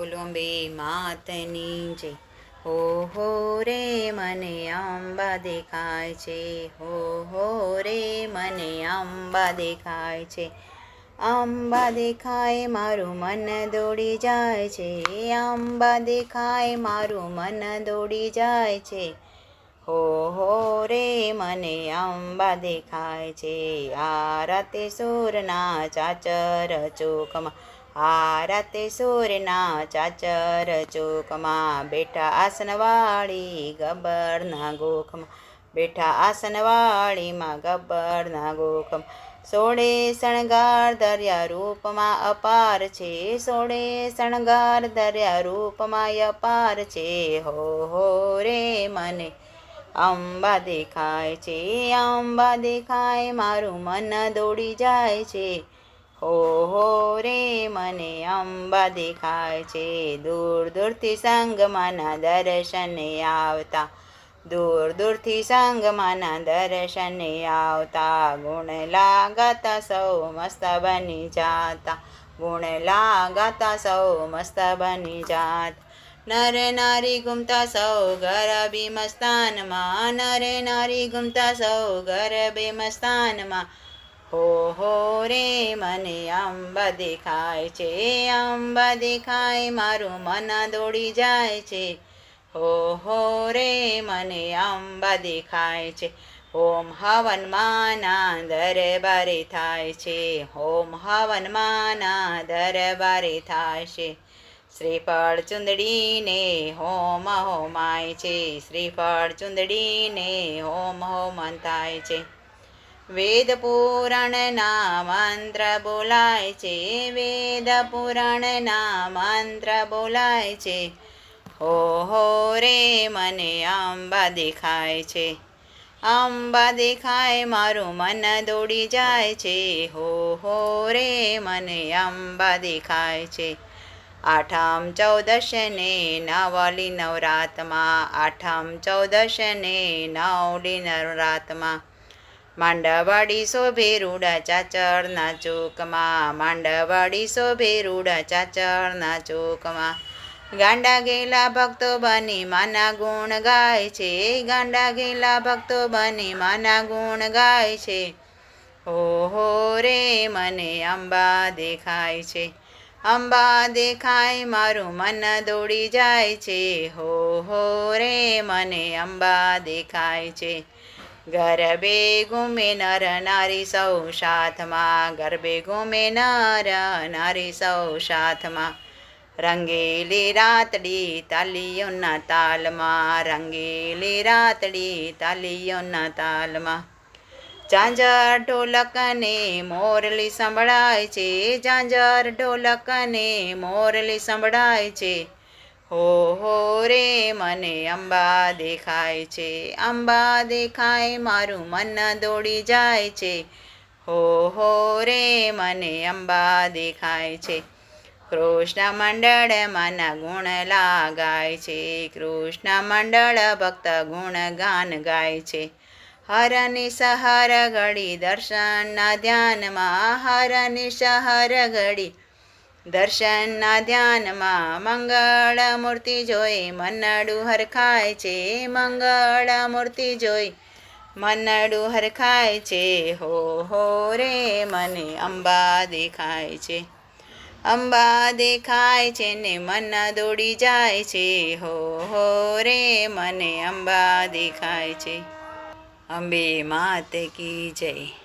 બોલો, અંબે માતની જય. હો હો રે મને અંબા દેખાય છે. હો હો રે મને અંબા દેખાય છે. અંબા દેખાય, મારું મન દોડી જાય છે. અંબા દેખાય, મારું મન દોડી જાય છે. હો હો રે મને અંબા દેખાય છે. આ રાતે સૂરના ચાચર ચોકમાં આ રાતે સૂરના ચાચર ચોકમાં બેઠા આસનવાળી ગબ્બરના ગોખમાં. બેઠા આસનવાળીમાં ગબ્બરના ગોખમાં. સોળે શણગાર દરિયા રૂપમાં અપાર છે. સોળે શણગાર દરિયા રૂપમાં અપાર છે. હો હો રે મને અંબા દેખાય છે. અંબા દેખાય, મારું મન દોડી જાય છે. હો હો રે, મને અંબા દેખાય છે. દૂર દૂરથી સંગમાના દર્શને આવતા, દૂર દૂરથી સંગમાના દર્શને આવતા. ગુણ લાગતા સૌ મસ્ત બની જાતા, ગુણ લાગતા સૌ મસ્ત બની જાત. નર નારી ગુમતા સૌ ગરબી મસ્તાનમાં, નર નારી ગુમતા સૌ ગરબી મસ્તાનમાં હો હો રે મને અંબ દેખાય છે, અંબા દેખાય, મારું મન દોડી જાય છે. હો હો રે મને અંબ દેખાય છે ઓમ હવન માના દરબારે થાય છે. ઓમ હવન માના દરબારે થાય છે. શ્રીફળ ચુંદડીને હોમ હોમાય છે, શ્રીફળ ચુંદડીને હોમ હોમન થાય છે. વેદ પુરાણના મંત્ર બોલાય છે વેદ પુરાણના મંત્ર બોલાય છે હો હો રે મને અંબા દેખાય છે અંબા દેખાય મારું મન દોડી જાય છે હો હો રે મને અંબા દેખાય છે આઠમ ચૌદશને નવલી નવરાતમાં આઠમ ચૌદશને નવલી નવરાતમાં માંડવાડી શોભે રૂડા ચાચરના ચોકમાં, માંડવાડી શોભે રૂડા ચાચરના ચોકમાં. ગાંડા ગેલા ભક્તો બની માના ગુણ ગાય છે, ગાંડા ગેલા ભક્તો બની માના ગુણ ગાય છે. હો હો રે મને અંબા દેખાય છે, અંબા દેખાય મારું મન દોડી જાય છે. હો હો રે મને અંબા દેખાય છે ગરબે ગુમે નર નારી સૌ સાથમાં ગરબે ગુમે નર નારી સૌ સાથમાં રંગેલી રાતડી તાલીઓના તાલમાં રંગેલી રાતડી તાલીઓના તાલમાં ઝાંઝર ઢોલકને મોરલી સંભળાય છે ઝાંઝર ઢોલકને મોરલી સંભળાય છે હો હો રે, મને અંબા દેખાય છે. અંબા દેખાય, મારું મન દોડી જાય છે. હો હો રે, મને અંબા દેખાય છે. કૃષ્ણ મંડળ માના ગુણ લાગાય છે. કૃષ્ણ મંડળ ભક્ત ગુણ ગાન ગાય છે. હરની સહર ઘડી દર્શનના ધ્યાનમાં હરની સહર ઘડી દર્શનના ધ્યાનમાં મંગળ મૂર્તિ જોઈ, મનડું હરખાય છે મંગળ મૂર્તિ જોઈ, મનડું હરખાય છે, હો હો રે, મને અંબા દેખાય છે. અંબા દેખાય છે ને મન દોડી જાય છે, હો હો રે, મને અંબા દેખાય છે. અંબે માત કી જય.